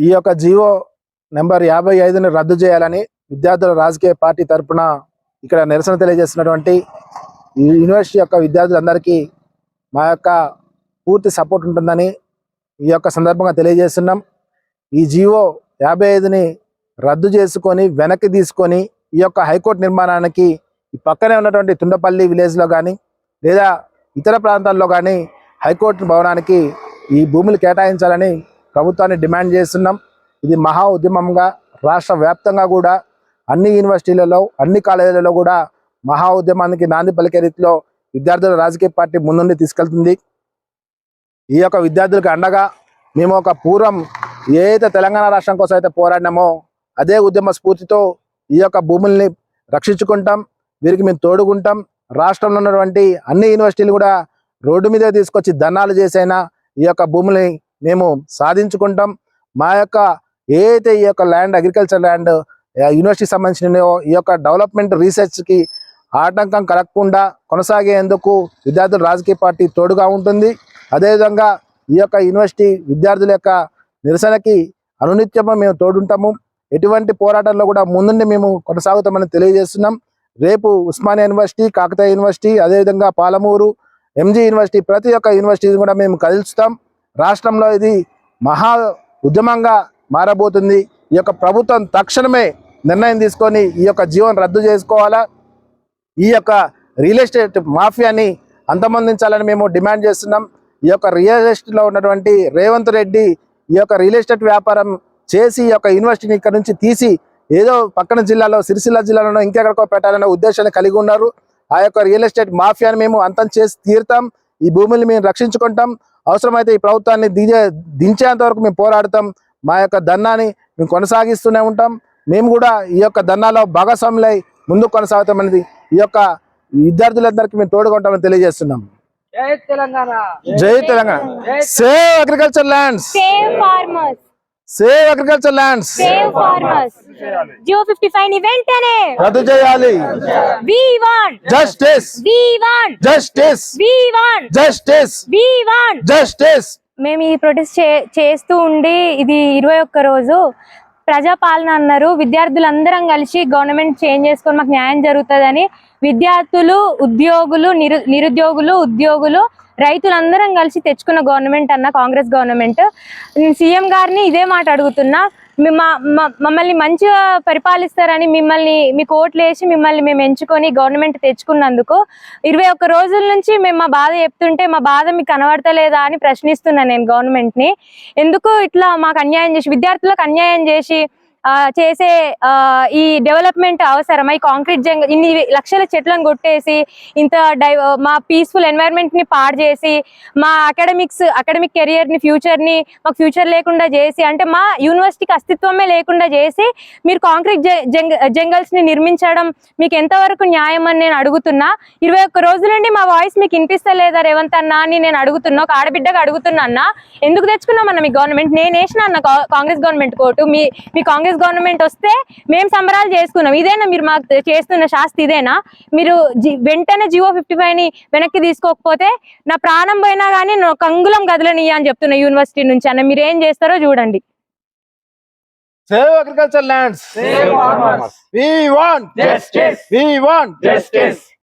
ఈ యొక్క GO number యాభై ఐదుని రద్దు చేయాలని విద్యార్థుల రాజకీయ పార్టీ తరపున ఇక్కడ నిరసన తెలియజేస్తున్నటువంటి ఈ యూనివర్సిటీ యొక్క విద్యార్థులందరికీ మా యొక్క పూర్తి సపోర్ట్ ఉంటుందని ఈ యొక్క సందర్భంగా తెలియజేస్తున్నాం. ఈ జీవో యాభై ఐదుని రద్దు చేసుకొని వెనక్కి తీసుకొని ఈ యొక్క హైకోర్టు నిర్మాణానికి ఈ పక్కనే ఉన్నటువంటి తుండపల్లి విలేజ్లో కానీ లేదా ఇతర ప్రాంతాల్లో కానీ హైకోర్టు భవనానికి ఈ భూములు కేటాయించాలని ప్రభుత్వాన్ని డిమాండ్ చేస్తున్నాం. ఇది మహా ఉద్యమంగా రాష్ట్ర వ్యాప్తంగా కూడా అన్ని యూనివర్సిటీలలో అన్ని కాలేజీలలో కూడా మహా ఉద్యమానికి నాంది పలికే రీతిలో విద్యార్థుల రాజకీయ పార్టీ ముందుండి తీసుకెళ్తుంది. ఈ యొక్క విద్యార్థులకు అండగా మేము ఒక పూర్వం ఏదైతే తెలంగాణ రాష్ట్రం కోసం అయితే పోరాడినామో అదే ఉద్యమ స్ఫూర్తితో ఈ యొక్క భూముల్ని రక్షించుకుంటాం. వీరికి మేము తోడుకుంటాం రాష్ట్రంలో ఉన్నటువంటి అన్ని యూనివర్సిటీలు కూడా రోడ్డు మీద తీసుకొచ్చి ధనాలు చేసైనా ఈ యొక్క భూముల్ని మేము సాధించుకుంటాం. మా యొక్క ఏదైతే ఈ యొక్క ల్యాండ్ అగ్రికల్చర్ ల్యాండ్ యూనివర్సిటీకి సంబంధించినయో ఈ యొక్క డెవలప్మెంట్ రీసెర్చ్కి ఆటంకం కలగకుండా కొనసాగేందుకు విద్యార్థుల రాజకీయ పార్టీ తోడుగా ఉంటుంది. అదేవిధంగా ఈ యొక్క యూనివర్సిటీ విద్యార్థుల యొక్క నిరసనకి అనునిత్యము మేము తోడుంటాము. ఎటువంటి పోరాటంలో కూడా ముందుండి మేము కొనసాగుతామని తెలియజేస్తున్నాం. రేపు ఉస్మానియా యూనివర్సిటీ కాకతీయ యూనివర్సిటీ అదేవిధంగా పాలమూరు ఎంజీ యూనివర్సిటీ ప్రతి ఒక్క యూనివర్సిటీని కూడా మేము కలుస్తాం రాష్ట్రంలో ఇది మహా ఉద్యమంగా మారబోతుంది. ఈ యొక్క ప్రభుత్వం తక్షణమే నిర్ణయం తీసుకొని ఈ యొక్క జీవనం రద్దు చేసుకోవాలా? ఈ యొక్క రియల్ ఎస్టేట్ మాఫియాని అంతమొందించాలని మేము డిమాండ్ చేస్తున్నాం. ఈ యొక్క రియల్ ఎస్టేట్లో ఉన్నటువంటి రేవంత్ రెడ్డి ఈ యొక్క రియల్ ఎస్టేట్ వ్యాపారం చేసి ఈ యొక్క యూనివర్సిటీని ఇక్కడ నుంచి తీసి ఏదో పక్కన జిల్లాలో సిరిసిల్ల జిల్లాలో ఇంకెక్కడికో పెట్టాలనే ఉద్దేశాన్ని కలిగి ఉన్నారు. ఆ యొక్క రియల్ ఎస్టేట్ మాఫియాని మేము అంతం చేసి తీరుతాం. ఈ భూముల్ని మేము రక్షించుకుంటాం. అవసరమైతే ఈ ప్రభుత్వాన్ని దిగే దించేంత వరకు మేము పోరాడతాం. మా యొక్క ధర్నాన్ని మేము కొనసాగిస్తూనే ఉంటాం. మేము కూడా ఈ యొక్క ధర్నాలో భాగస్వాములై ముందుకు కొనసాగుతామనేది ఈ యొక్క విద్యార్థులందరికీ మేము తోడుకుంటామని తెలియజేస్తున్నాం. జై తెలంగాణ. జై Telangana. Save agriculture lands. Save farmers. Save agriculture lands. Save farmers. GO fifty ఫైవ్ని వెంటనే రద్దు చేయాలి. We want justice we want justice we want justice we want justice మేము ఈ ప్రొటెస్ట్ చే చేస్తూ ఉండి ఇది ఇరవై ఒక్క రోజు ప్రజాపాలన అన్నారు. విద్యార్థులందరం కలిసి గవర్నమెంట్ చేంజ్ చేసుకొని మాకు న్యాయం జరుగుతుందని విద్యార్థులు ఉద్యోగులు నిరు నిరుద్యోగులు ఉద్యోగులు రైతులందరం కలిసి తెచ్చుకున్న గవర్నమెంట్ అన్న కాంగ్రెస్ గవర్నమెంట్. సీఎం గారిని ఇదే మాట అడుగుతున్నా. మమ్మల్ని మంచిగా పరిపాలిస్తారని మిమ్మల్ని మీకు ఓట్లు వేసి మిమ్మల్ని మేము ఎంచుకొని గవర్నమెంట్ తెచ్చుకున్నందుకు ఇరవై ఒక్క రోజుల నుంచి మేము మా బాధ చెప్తుంటే మా బాధ మీకు కనబడతలేదా అని ప్రశ్నిస్తున్నాను నేను గవర్నమెంట్ని. ఎందుకు ఇట్లా మాకు అన్యాయం చేసి విద్యార్థులకు అన్యాయం చేసి చేసే ఈ డెవలప్మెంట్ అవసరమై? ఈ కాంక్రీట్ జంగ ఇన్ని లక్షల చెట్లను కొట్టేసి ఇంత డై మా పీస్ఫుల్ ఎన్వైరన్మెంట్ని పాడు చేసి మా అకాడమిక్స్ అకాడమిక్ కెరియర్ని ఫ్యూచర్ని మాకు ఫ్యూచర్ లేకుండా చేసి అంటే మా యూనివర్సిటీకి అస్తిత్వమే లేకుండా చేసి మీరు కాంక్రీట్ జంగల్స్ని నిర్మించడం మీకు ఎంతవరకు న్యాయం అని నేను అడుగుతున్నా. ఇరవై ఒక్క రోజుల నుండి మా వాయిస్ మీకు వినిపిస్తలేదా రేవంత్ అన్న అని నేను అడుగుతున్నా. ఒక ఆడబిడ్డగా అడుగుతున్నా అన్న. ఎందుకు తెచ్చుకున్నామన్న మీ గవర్నమెంట్ నేను వేసిన అన్న కా- కాంగ్రెస్ గవర్నమెంట్ కోర్టు మీ మీ కాంగ్రెస్ గవర్నమెంట్ వస్తే మేము సంబరాలు చేసుకున్నాం ఇదేనా మీరు మాకు చేస్తున్న శాస్తి ఇదేనా మీరు వెంటనే జియో ఫిఫ్టీ ఫైవ్ని వెనక్కి తీసుకోకపోతే నా ప్రాణం పోయినా కానీ నా కంగులం గదలనియ్య అని చెప్తున్నా యూనివర్సిటీ నుంచి అన్న మీరు ఏం చేస్తారో చూడండి save agriculture lands Save farmers. We want Justice. We want Justice.